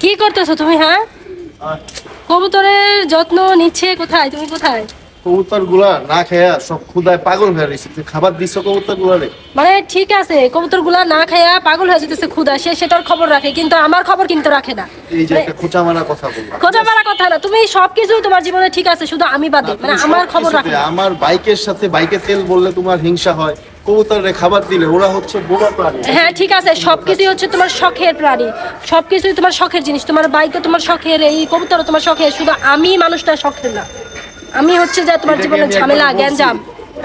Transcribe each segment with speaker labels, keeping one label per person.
Speaker 1: কি করতেছো তুমি হ্যাঁ? কবুতরের যত্ন নিচ্ছে কোথায়? তুমি কোথায়?
Speaker 2: কবুতরগুলা না খেয়া সব ক্ষুদায় পাগল হয়ে রয়েছে। তুই খাবার কবুতর গুলারে
Speaker 1: মানে ঠিক আছে কবুতরগুলা না খাইয়া পাগল হয়ে যেতেছে ক্ষুদা সে সেটার খবর রাখে কিন্তু আমার খবর কিন্তু রাখে না।
Speaker 2: এই যে একটা খোঁচা মারা কথা বললাম।
Speaker 1: খোঁজা মারা কথা না তুমি সবকিছুই তোমার জীবনে ঠিক আছে শুধু আমি বাদে মানে আমার খবর রাখে
Speaker 2: আমার বাইকের সাথে বাইকে তেল বললে তোমার হিংসা হয় কবুতরে খাবার দিলে ওরা হচ্ছে বোড়া প্রাণী।
Speaker 1: হ্যাঁ ঠিক আছে সবকিছুই হচ্ছে তোমার শখের প্রাণী। সবকিছুই তোমার শখের জিনিস। তোমার বাইকে তোমার শখের এই কবুতর তোমার শখের শুধু আমি মানুষটা শখের না। আমি হচ্ছে যে তোমার জীবনে ঝামেলা গ্যাঞ্জাম।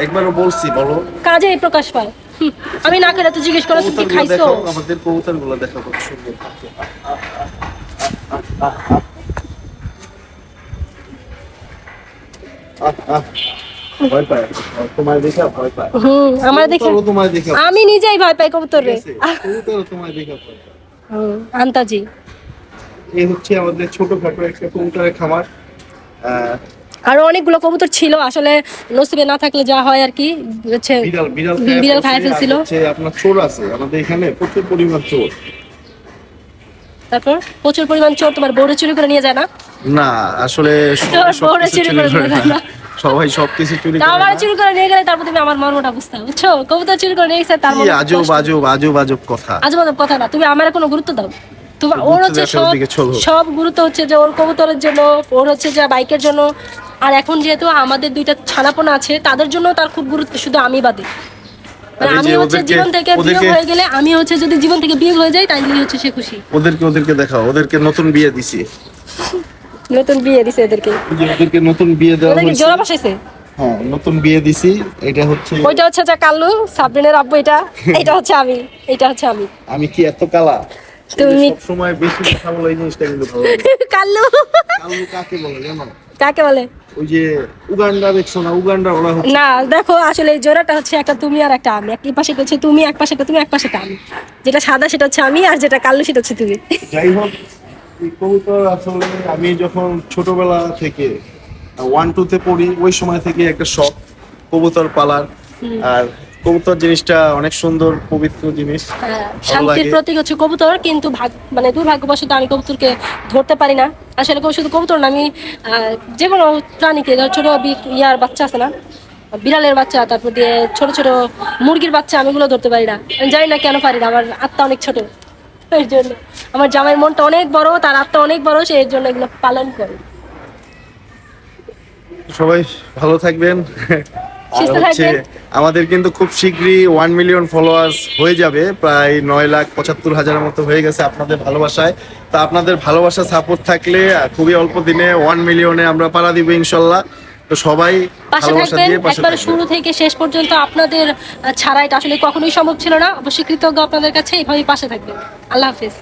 Speaker 2: একবারও বলছি বলো।
Speaker 1: কাজেই প্রকাশ পায়। আমি না খেলে তো জিজ্ঞেস করো তুমি
Speaker 2: কবুতরগুলো
Speaker 1: খাইছো?
Speaker 2: আমাদের কবুতরগুলো দেখো কত সুন্দর। আহ, আহ,
Speaker 1: আমি নিজেই ভয় পাই কবুতর রে আন্তাজি।
Speaker 2: এই হচ্ছে আমাদের ছোটখাটো একটা কবুতরের খামার।
Speaker 1: আরও অনেকগুলো কবুতর ছিল আসলে নসিবে না থাকলে যা হয় আর কি হচ্ছে
Speaker 2: বিড়াল বিড়াল
Speaker 1: খায় ফেলছিল।
Speaker 2: হচ্ছে আপনার চোর আছে। আমাদের এখানে প্রচুর পরিমাণ চোর।
Speaker 1: তারপর প্রচুর পরিমাণ চোর তোমার বউরে চুরি করে নিয়ে যায় না?
Speaker 2: না আসলে
Speaker 1: বউরে চুরি করে নিয়ে
Speaker 2: না। সবাই সবকিছু চুরি করে
Speaker 1: আমার চুরি করে নিয়ে গেলে তারপর তুমি আমার মর্মটা বুঝতে বুঝছ? কবুতর চুরি করে নিয়ে গেছে তার
Speaker 2: কি আজব আজব আজব আজব কথা।
Speaker 1: আজব আজব কথা না তুমি আমার কোনো গুরুত্ব দাও। তোমার ওর হচ্ছে সব সব গুরুত্ব হচ্ছে যে ওর কবুতরের জন্য ওর হচ্ছে যে বাইকের জন্য। আর এখন যেহেতু আমাদের দুইটা ছানাপোনা আছে তাদের জন্য তার খুব গুরুত্ব শুধু আমি বাদে। মানে আমি হচ্ছে জীবন থেকে বিয়োগ হয়ে গেলে আমি হচ্ছে যদি জীবন থেকে বিয়োগ হয়ে যাই তাহলে হচ্ছে সে খুশি।
Speaker 2: ওদেরকে ওদেরকে দেখাও ওদেরকে নতুন বিয়ে দিছি।
Speaker 1: নতুন বিয়ে দিছে এদেরকে।
Speaker 2: ওদেরকে নতুন বিয়ে দেওয়া হয়েছে।
Speaker 1: জোড়া বসাইছে?
Speaker 2: হ্যাঁ নতুন বিয়ে দিছি এটা হচ্ছে
Speaker 1: ওইটা হচ্ছে যে কাল্লু সাবরিনের আব্বু এটা এটা হচ্ছে আমি এটা হচ্ছে আমি।
Speaker 2: আমি কি এত কালা?
Speaker 1: তুমি
Speaker 2: সব সময় বেশি কথা বলে এই জিনিসটা কিন্তু ভালো
Speaker 1: কাল্লু।
Speaker 2: কাকে বলে জানো?
Speaker 1: কাকে বলে?
Speaker 2: ওই যে উগান্ডা দেখছ না? উগান্ডা ওরা হচ্ছে
Speaker 1: না দেখো আসলে এই জোড়াটা হচ্ছে একটা তুমি আর একটা আমি। এক পাশে হচ্ছে তুমি এক পাশে তুমি এক পাশে আমি। যেটা সাদা সেটা হচ্ছে আমি আর যেটা কালো সেটা হচ্ছে তুমি।
Speaker 2: যাই হোক এই কবুতর আসলে আমি যখন ছোটবেলা থেকে ওয়ান টু তে পড়ি ওই সময় থেকে একটা শখ কবুতর পালার। আর কবুতর জিনিসটা অনেক সুন্দর পবিত্র জিনিস।
Speaker 1: হ্যাঁ, শান্তির প্রতীক হচ্ছে কবুতর কিন্তু ভাগ মানে দুর্ভাগ্যবশত আমি কবুতরকে ধরতে পারি না। আসলে শুধু কবুতর না আমি যে কোনো প্রাণীকে ধর ছোট ইয়ার বাচ্চা আছে না বিড়ালের বাচ্চা তারপর দিয়ে ছোট ছোট মুরগির বাচ্চা আমি এগুলো ধরতে পারি না। আমি জানি না কেন পারি না আমার আত্মা অনেক ছোট। জন্য। আমার জামাইয়ের মনটা অনেক বড় তার আত্মা অনেক বড় সে এর জন্য এগুলো পালন করে।
Speaker 2: সবাই ভালো থাকবেন। আমাদের কিন্তু খুব শীঘ্রই ওয়ান মিলিয়ন ফলোয়ার্স হয়ে যাবে প্রায় নয় লাখ পঁচাত্তর হাজারের মতো হয়ে গেছে আপনাদের ভালোবাসায়। তা আপনাদের ভালোবাসা সাপোর্ট থাকলে খুবই অল্প দিনে ওয়ান মিলিয়নে আমরা পাড়া দিব ইনশাল্লাহ। তো সবাই
Speaker 1: পাশে থাকবেন। একবার শুরু থেকে শেষ পর্যন্ত আপনাদের ছাড়া এটা আসলে কখনোই সম্ভব ছিল না। অবশ্যই কৃতজ্ঞ আপনাদের কাছে এইভাবেই পাশে থাকবেন। আল্লাহ হাফিজ।